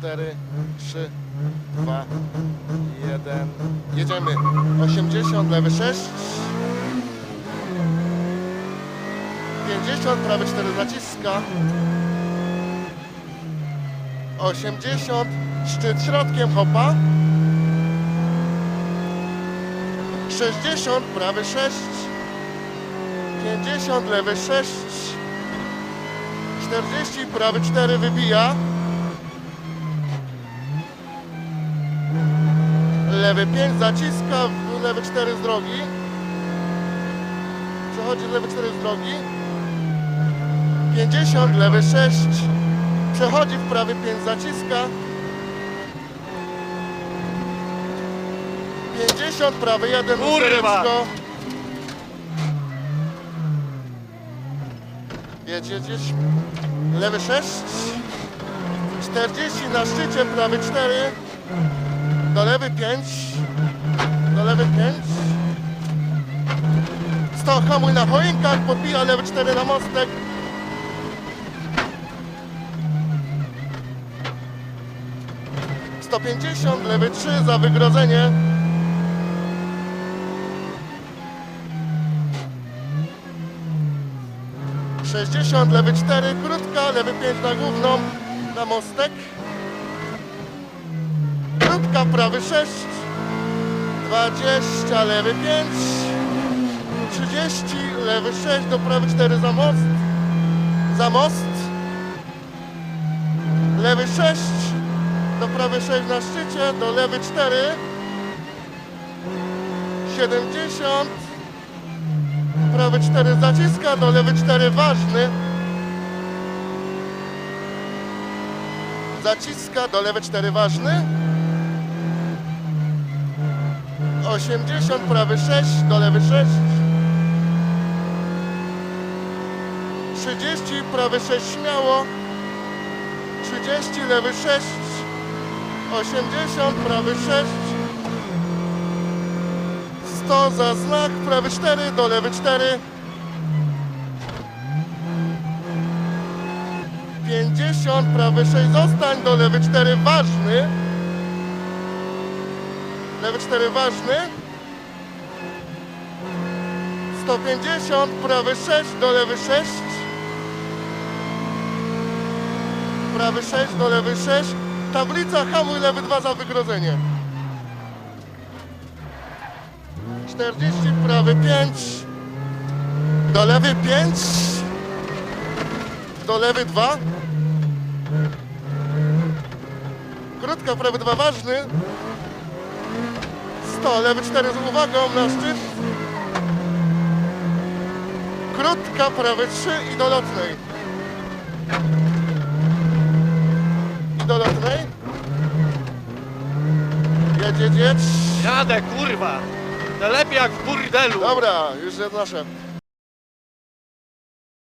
4, 3, 2, 1. Jedziemy. 80, lewy 6. 50, prawy 4 zaciska. 80, szczyt środkiem, hopa. 60, prawy 6. 50, lewy 6. 40, prawy 4 wybija. Lewy 5 zaciska, lewy 4 z drogi. Przechodzi lewy 4 z drogi. 50, lewy 6. Przechodzi w prawy 5 zaciska. 50, prawy 1 Kurwa! Jedź, jedź, jedź. Lewy 6. 40 na szczycie, prawy 4. Do lewy 5. Do lewy 5. 100 hamuj na choinkach, podbija lewy 4 na mostek. Sto pięćdziesiąt, lewy 3 za wygrodzenie. Sześćdziesiąt, lewy 4, krótka, lewy 5 na główną, na mostek. Krótka, prawy 6. 20, lewy 5. 30, lewy 6, do prawy 4 za most. Za most. Lewy 6, do prawy 6 na szczycie, do lewy 4. 70. Prawy 4 zaciska, do lewy 4 ważny. Zaciska, do lewy 4 ważny. 80, prawy 6, do lewy 6. 30, prawy 6 śmiało. 30, lewy 6. 80, prawy 6. 100 za znak, prawy 4, do lewy 4. 50, prawy 6, zostań, do lewy 4, ważny. Lewy 4 ważny. 150, prawy 6, do lewy 6. Prawy 6, do lewy 6. Tablica hamuj lewy 2 za wygrodzenie. 40, prawy 5. Do lewy 5. Do lewy 2. Krótka, prawy 2 ważny. 100, lewy 4 z uwagą na szczyt. Krótka, prawy 3 i do lotnej. I do lotnej. Jedź, jedź. Jadę, kurwa! Najlepiej jak w burdelu! Dobra, już jest nasze.